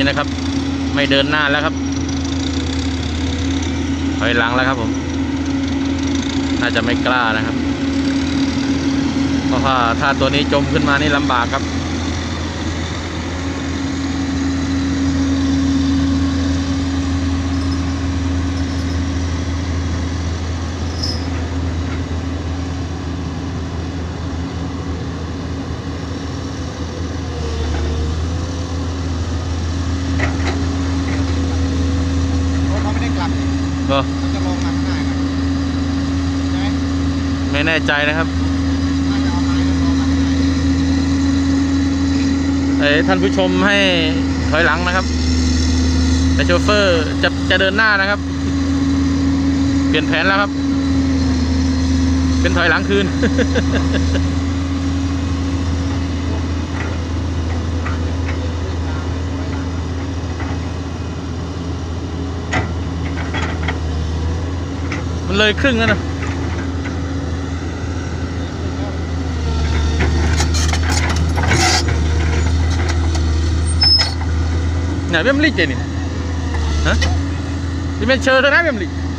นี่นะครับ ไม่เดินหน้าแล้วครับถอยหลังแล้วครับผมน่าจะไม่กล้านะครับ เพราะว่าถ้าตัวนี้จมขึ้นมานี่ลำบากครับ รถเขาไม่ได้กลับ นี่ก็เขาจะลงมาข้างหน้ากันใช่ไหมไม่แน่ใจนะครับน่าจะเอาไม้ลงมาข้างหน้าเอ้ยท่านผู้ชมให้ถอยหลังนะครับ แต่โชเฟอร์จะจะเดินหน้านะครับ เปลี่ยนแผนแล้วครับ เป็นถอยหลังคืน เลยครึ่งแล้วนะ Nè bém lít vậy nè Hả? Đi men chơi thôi đó bém lít ล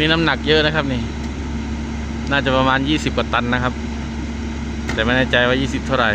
นี้น้ำหนักเยอะนะครับนี่ น่าจะประมาณ 20 กว่าตันนะครับ แต่ไม่แน่ใจว่า 20 เท่าไหร่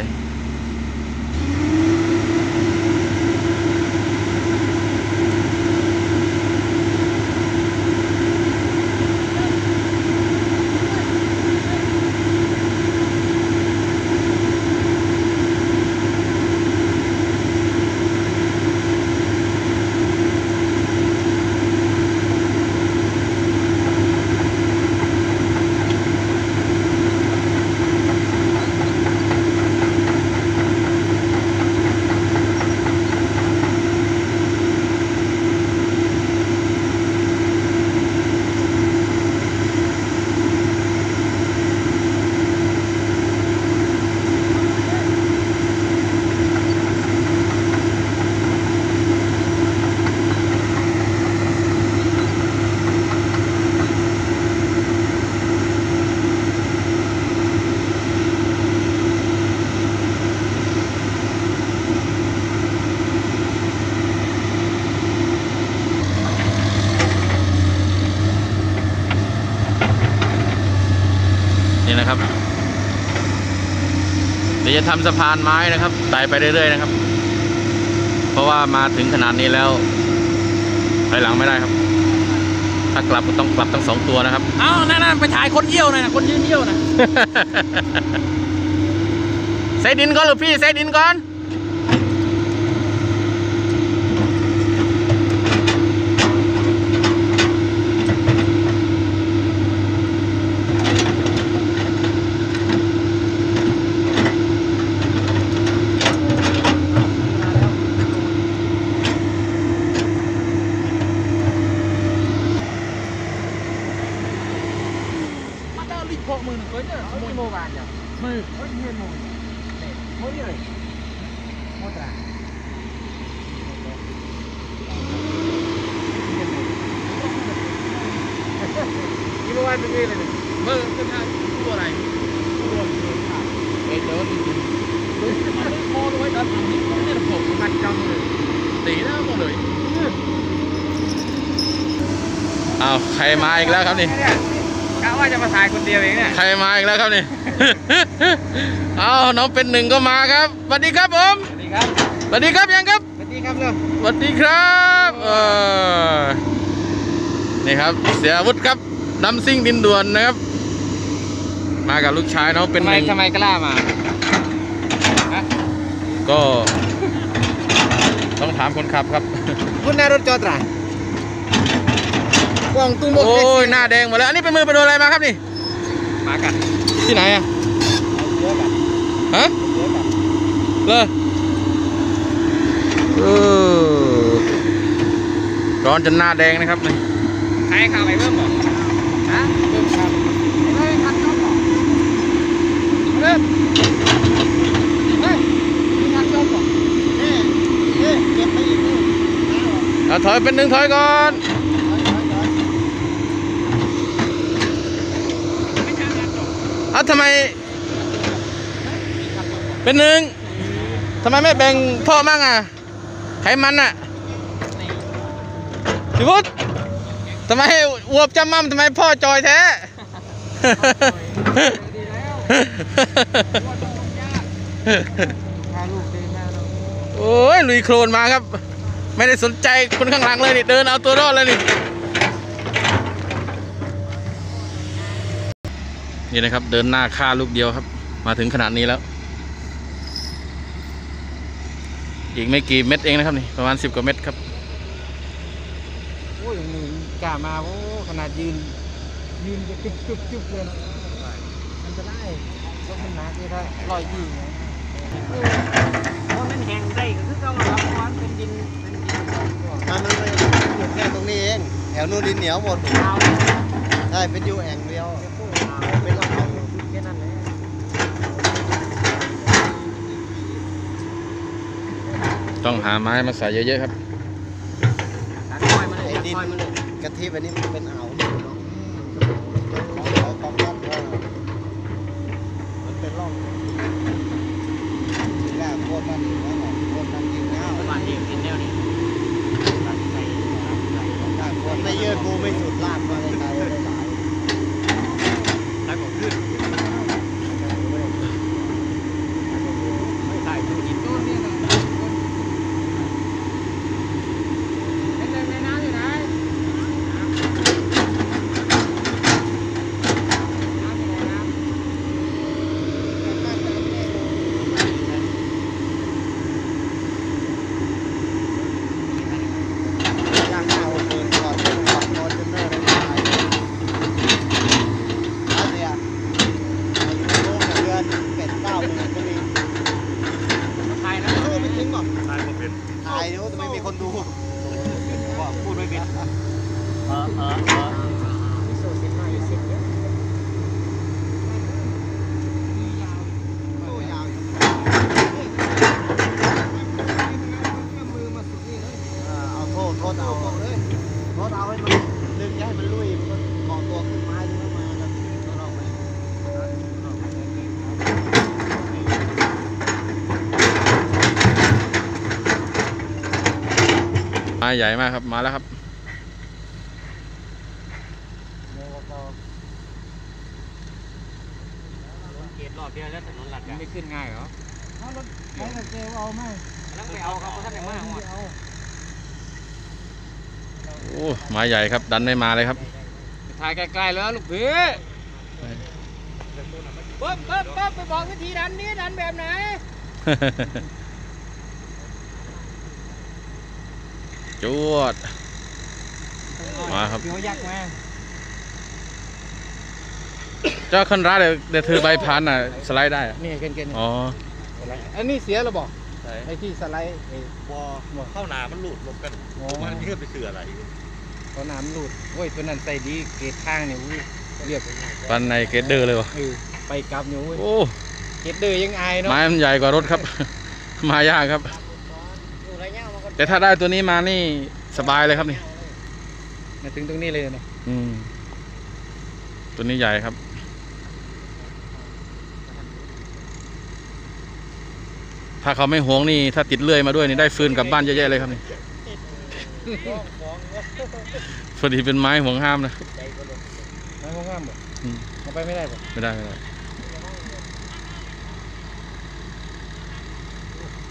จะทำสะพานไม้นะครับไต่ไปเรื่อยๆนะครับ เพราะว่ามาถึงขนาดนี้แล้วถอยหลังไม่ได้ครับ ถ้ากลับก็ต้องกลับทั้งสองตัวนะครับเอ้านั่นๆไปถ่ายคนเยี่ยวหน่อยนะคนยืนเยี่ยวนะใส่ดินก่อนหรือพี่ใส่ดินก่อน Ờ, mỗi mô vàng nhỉ? Ừ. Mỗi nguyên mô. Mỗi người. Một là. Kilo ăn được nghe này. Vâng, cân hai cua này. Cua. Cái đó thì đúng là khó đối đất mà những con này là phổ mặt trong tí đó mọi người. อ้าวใครมาอีกแล้วครับนี่ ว่าจะมาถ่ายคนเดียวเองเนี่ยใครมาอีกแล้วครับนี่ เอาน้องเป็นหนึ่งก็มาครับสวัสดีครับผมสวัสดีครับสวัสดีครับยังครับสวัสดีครับเร็วสวัสดีครับเออนี่ครับ เสียอาวุธครับน้ำซิ่งดินด่วนนะครับ มากับลูกชายน้องเป็นทำหไมนึ่งทำไมกล้ามาฮะก็ ต้องถามคนขับครับ คุณนายรถจอดไร กวางตุ้งบกโอ้ยหน้าแดงหมดแล้วอันนี้เป็นมือไปโดนอะไรมาครับนี่มากันที่ไหนอะเยอะกันฮะเยอะกันเลยเออร้อนจนหน้าแดงนะครับนี่ใครข่าวไปเพิ่มบ่ฮะเพิ่มครับเฮ้ยคันชอบบ่เริ่มเฮ้ยมีคันชอบบ่เฮ้ยเฮ้ยเก็บไปอีกนู่นน้าบอกเอาถอยเป็นหนึ่งถอยก่อน เอาทำไม เป็นหนึ่งทำไมไม่แบ่งพ่อมั่งอะไขมันอะพี่พุทธทำไมอวบจำมั่มทำไมพ่อจอยแท้โอ้ยลุยโคลนมาครับ ไม่ได้สนใจคนข้างหลังเลยนี่เดินเอาตัวรอดเลยนี่ นี่นะครับ เดินหน้าฆ่าลูกเดียวครับ มาถึงขนาดนี้แล้ว อีกไม่กี่เม็ดเองนะครับนี่ประมาณสิบกว่าเม็ดครับโอ้ยหนึ่งกล้ามาโอ้ขนาดยืน ยืนจะจุ๊บจุ๊บจุ๊บเลยนะมันจะได้ก็มันหนักเลยถ้าลอยยี่ไงเพราะมันแห้งได้ก็คือเขารับมันเป็นดินเป็นดินมันมันไม่หยุดแค่ตรงนี้เองแถวนู้นดินเหนียวหมดเอาใช่เป็นอยู่แอ่งเดียว เป็นรองเท้าเป็นชุดแค่นั้นเลย ต้องหาไม้มาใส่เยอะๆครับตัดคอยมาเลยคอยมาเลยกะทิอันนี้มันเป็นอ่าวเนาะของของของวัดว่ามันเป็นร่องทีแรกโคตรมันอยู่แล้วก่อนโคตรมันจริงแล้ววันนี้กินแนวนี้ใส่ใส่ถ้าโคตรไม่เยอะกูไม่สุดลากมาไกลๆได้หลาย ตัดก็ขึ้นไม่ใส่ตู้ดินต้นเนี่ยนะเป็นในน้ำอยู่ไหนน้ำอยู่ไหนน้ำ ย่างหน้าหกหมื่นก่อนเป็นก่อนนอนจนเนิ่นเลยตายแล้วเนี่ยอายุโลกเดือนเป็ดเก้าหมื่นก็มี ไทยนะ เออไม่ทิ้งหรอกถ่ายหมดเป็นถ่ายดูแต่ไม่มีคนดูบอกพูดไม่เป็น เออเออเออมีโซเชียลมาอยู่สิบเนี่ย โอ้ยาวอยู่เออเอาโทษโทษเอาเลยโทษเอาให้มันดึงอย่าให้มันลุยมันก็เกาะตัวขึ้นไม้ถึงมาแล้วก็ลองไป ไม้ใหญ่มากครับมาแล้วครับเกตรอบเดียวแล้วถนนหลักไม่ขึ้นง่ายเหรอเอารถไปเจลเอาไหมแล้วไปเอาครับเพราะท่านไหนมาเอาโอ้ไม้ใหญ่ครับ ดันไม่มาเลยครับถ่ายไกลๆแล้วลูกพี่ปั๊บปั๊บปั๊บไปบอกวิธีดันนี้ดันแบบไหน จวด มาครับ เดี๋ยวยักมาเจ้าคันร้ายเดี๋ยวเดี๋ยวถือใบพานน่ะ สไลด์ได้อะนี่เกินเกินอ๋อ อันนี้เสียหรือบอกไอ้ที่สไลด์ไอ้บอเข้าหนามันหลุดลงกันโอ้มันเพื่อไปเสืออะไรตัวน้ำหลุดโอ้ยตัวนั้นใส่ดีเกตข้างเนี่ยอุ้ยเรียบปันในเกตเดอร์เลยวะเออไปกลับเนี่ยอุ้ยโอ้เห็ดดื้อยังอายเนาะไม้มันใหญ่กว่ารถครับ มายากครับ อยู่ไรเงี้ยมันก็ แต่ถ้าได้ตัวนี้มานี่สบายเลยครับนี่มาถึงตรงนี้เลยเนาะอืม ตัวนี้ใหญ่ครับ ถ้าเขาไม่หวงนี่ ถ้าติดเลื่อยมาด้วยนี่ได้ฟืนกลับบ้านเยอะแยะเลยครับนี่พอดีเป็นไม้ห่วงห้ามนะไม่งามบ่อืมเอาไปไม่ได้บ่ไม่ได้ไม่ได้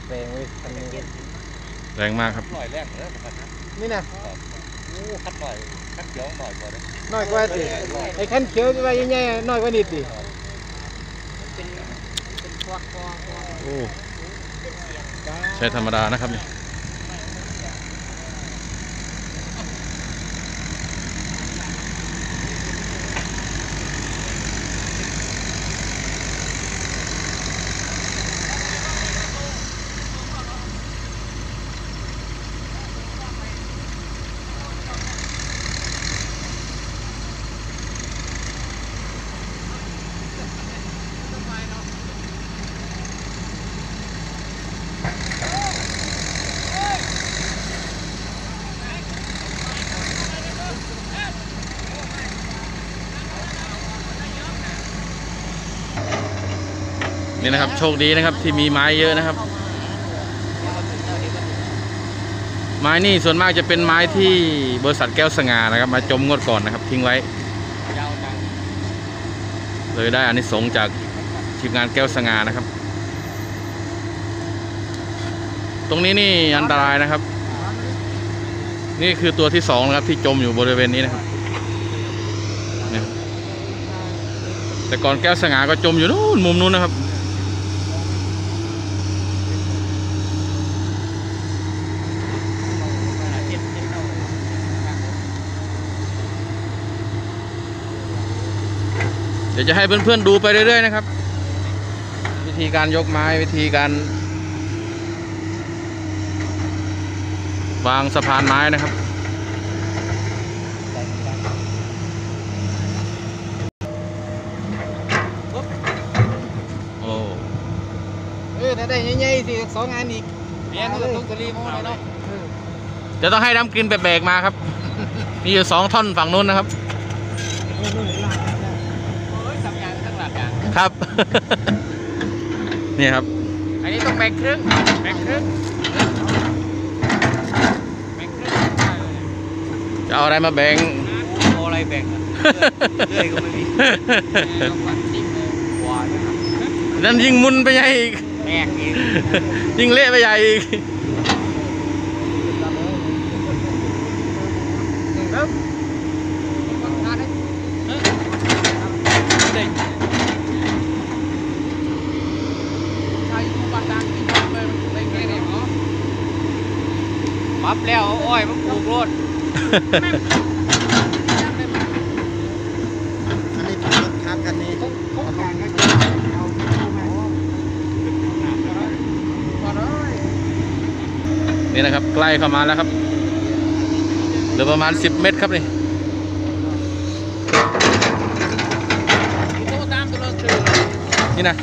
แรงเว้ยคันนี้ แรงมากครับหน่อยแรกเลยนะครับนี่นะโอ้คัดหน่อยคัดเขียวหน่อยกว่าเลยน้อยกว่าสิไอ้คันเขียวจะไปยังไงน้อยกว่านิดดิโอ้ใช้ธรรมดานะครับนี่ นี่นะครับ โชคดีนะครับที่มีไม้เยอะนะครับ ไม้นี่ส่วนมากจะเป็นไม้ที่บริษัทแก้วสง่านะครับ มาจมงวดก่อนนะครับ ทิ้งไว้ เลยได้อานิสงส์จากทีมงานแก้วสง่านะครับ ตรงนี้นี่อันตรายนะครับ นี่คือตัวที่สองนะครับที่จมอยู่บริเวณนี้นะครับแต่ก่อนแก้วสง่าก็จมอยู่นู้นมุมนู้นนะครับ เดี๋ยวจะให้เพื่อนๆดูไปเรื่อยๆนะครับ วิธีการยกไม้วิธีการ วางสะพานไม้นะครับ โอ้เออถ้าได้ใหญ่ๆสิสองงานอีกเมียนก็ต้องกะลีโม่เลยเนาะเออจะต้องให้น้ำกินแบกๆมาครับ มีอยู่สองท่อนฝั่งนู้นนะครับ นี่ครับ อันนี้ต้องแบ่งครึ่งแบ่งครึ่งแบ่งครึ่งจะเอาอะไรมาแบ่งโอ้อะไรแบ่งอะเลื่อยก็ไม่มีต้องฟันจิ้มเลยหัวนะครับนั่นยิ่งมุนไปใหญ่อีกแบกอีกยิ่งเละไปใหญ่อีก ครับขาดได้เฮ้ยเด็กชายผู้บันดังที่ทำไปมันเล่นไงเนี่ยเหรอปั๊บ แล้วเอาอ้อยมันปลูกรถอันนี้เป็นรถคันคันนี้ทุกอย่างก็จะเอาเข้ามานี่นะครับ ใกล้เข้ามาแล้วครับเหลือประมาณ 10 เมตรครับนี่โตตามตัวเราคือนี่นะ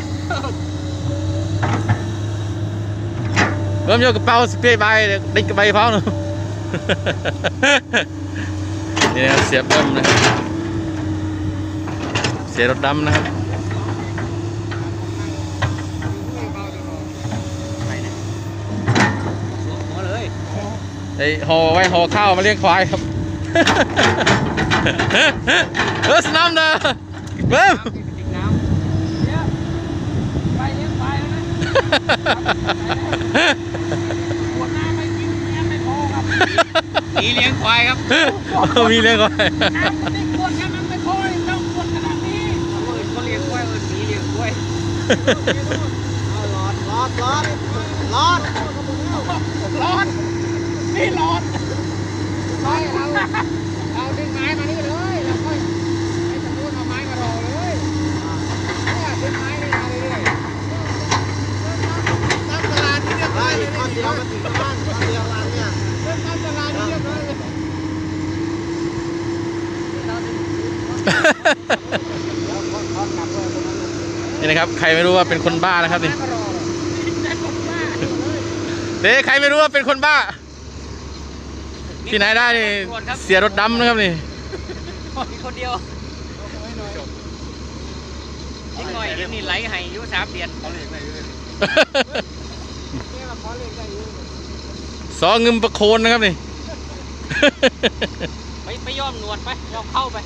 เริ่มโยกกระเป๋าสเปรย์ใบเดี๋ยวดิ้งกระใบเพ้าหนูนี่นะครับเสียบเบิ้มนะครับเสียรถดำนะครับหัวเลยไอ้ห่อไว้ห่อข้าวมาเลี้ยงควายครับเออสนามเด้อเบิ้ม จิกน้ำเนี่ยไปเลี้ยงควายแล้วนะขวดน้ำไม่กินแม่ไม่พอครับมีเลี้ยงควายครับ มีเลี้ยงควายน้ำมันไม่ขวดแค่นั้นไม่พอยังต้องขวดขนาดนี้เออเขาเลี้ยงควายเออมีเลี้ยงควายเอาหลอดหลอดหลอดหลอดร้อนนี่ร้อนร้อนเอาเอาดึงไม้มานี่เลยแล้วค่อยให้ตำรวจเอาไม้มารอเลยเนี่ยดึงไม้นี่มาเรื่อยๆตามตลาดนี่เรียบร้ ไล่ อย เลยท่อนเดียวมาถึงบ้านท่อนเดียวรังเนี่ยเดินตามตลาดนี่เรียบร้อยเลยแล้วทอดกลับเลยตรงนั้นเลยเอนี่นะครับ ใครไม่รู้ว่าเป็นคนบ้านะครับนี่เด้ใครไม่รู้ว่าเป็นคนบ้า ที่ไหนได้นี่เสียรถดำนะครับนี่มีคนเดียวนิดหน่อยเดี๋ยวนี้ไหลให้อายุสามเดือน สองเงิมประโคนนะครับนี่ ไปไปย้อมหนวดไปย้อมเข้าไป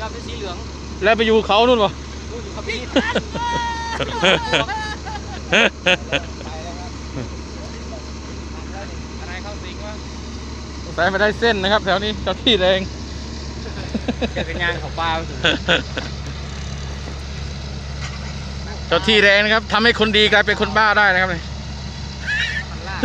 ย้อมเป็นสีเหลือง แล้วไปอยู่เขานู่นวะดูอยู่กับพี่ไปแล้วครับอะไรเข้าสิงวะสายไปได้เส้นนะครับแถวนี้เจ้าที่แรงเจอกันยางเขาปลาไปถึงเจ้าที่แรงนะครับทำให้คนดีกลายเป็นคนบ้าได้นะครับนี่มันล่า ไก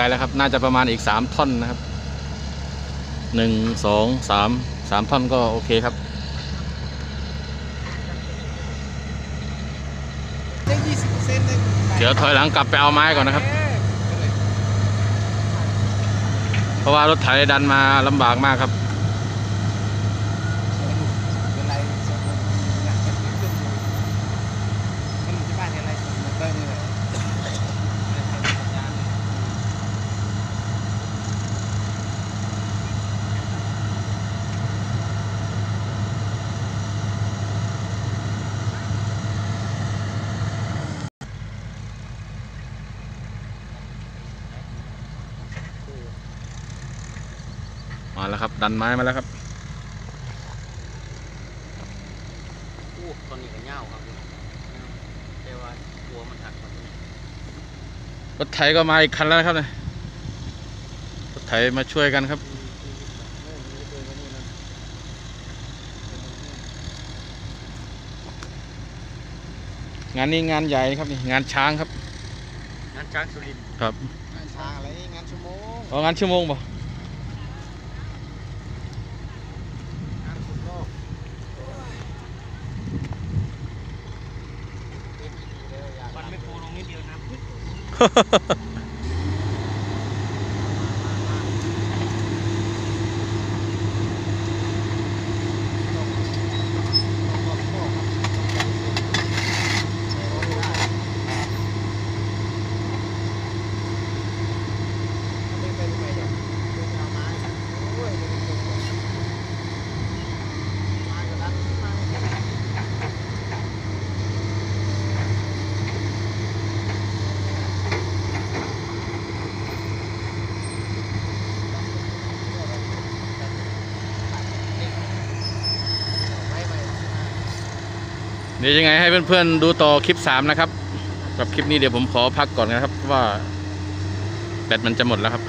ลแล้วครับ น่าจะประมาณอีกสามท่อนนะครับหนึ่งสองสามสามท่อนก็โอเคครับได้ยี่สิบเปอร์เซ็นต์เลยเดี๋ยวถอยหลังกลับไปเอาไม้ก่อนนะครับ เพราะว่ารถไถดันมาลำบากมากครับ เป็นไรสดมันอยากจะขึ้นขึ้นอยู่มันจะบ้านอะไรสดมันได้นี่แหละ มาแล้วครับ ดันไม้มาแล้วครับอู้ตอนนี้ก็เง่าครับแต่ว่าหัวมันหักหมดรถไถก็มาอีกคันแล้วนะครับเนี่ยรถไถมาช่วยกันครับงานนี้งานใหญ่นะครับนี่งานช้างครับนั่นช้างสุรินทร์ครับ งานช้างอะไร งานชั่วโมงเอางานชั่วโมงป่ะ ハハハハ! ดี๋ยวยังไงให้เพื่อนๆดูต่อคลิปสามนะครับกับคลิปนี้เดี๋ยวผมขอพักก่อนนะครับว่าแบตมันจะหมดแล้วครับ